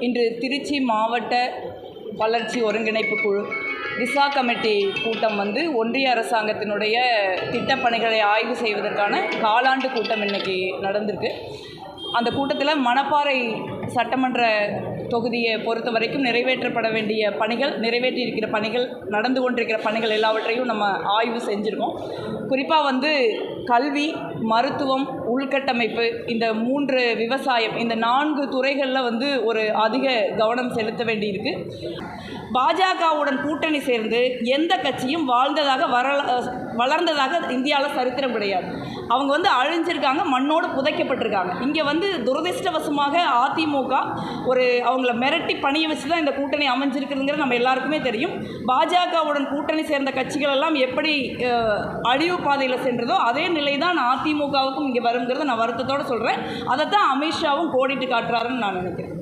இன்று திருச்சி மாவட்ட வளர்ச்சி ஒருங்கிணைப்பு குழு திசா கமிட்டி கூட்டம் வந்து ஒன்றிய அரசாங்கத்தினுடைய திட்டப்பணிகளை ஆய்வு செய்வதற்கான காலாண்டு கூட்டம் இன்னைக்கு நடந்திருக்கு. அந்த கூட்டத்தில் மணப்பாறை சட்டமன்ற தொகுதியை பொறுத்த வரைக்கும் நிறைவேற்றப்பட வேண்டிய பணிகள் நிறைவேற்றியிருக்கிற பணிகள் நடந்து கொண்டிருக்கிற பணிகள் எல்லாவற்றையும் நம்ம ஆய்வு செஞ்சுருக்கோம். குறிப்பாக வந்து கல்வி மருத்துவம் உள்கட்டமைப்பு இந்த மூன்று விவசாயம் இந்த நான்கு துறைகளில் வந்து ஒரு அதிக கவனம் செலுத்த வேண்டியிருக்கு. பாஜகவுடன் கூட்டணி சேர்ந்து எந்த கட்சியும் வாழ்ந்ததாக வரல வளர்ந்ததாக இந்தியாவில் சரித்திரம் கிடையாது. அவங்க வந்து அழிஞ்சிருக்காங்க மண்ணோடு புதைக்கப்பட்டிருக்காங்க. இங்கே வந்து துரதிர்ஷ்டவசமாக அதிமுக ஒரு அவங்கள மிரட்டி பணிய வச்சு தான் இந்த கூட்டணி அமைஞ்சிருக்குதுங்கிறது நம்ம எல்லாருக்குமே தெரியும். பாஜகவுடன் கூட்டணி சேர்ந்த கட்சிகள் எல்லாம் எப்படி அழிவு பாதையில் சென்றதோ அதே நிலை தான் அதிமுகவுக்கும் இங்கே வருங்கிறத நான் வருத்தத்தோடு சொல்கிறேன் அதை தான் அமித்ஷாவும் கோடிட்டு காட்டுறாருன்னு நான் நினைக்கிறேன்.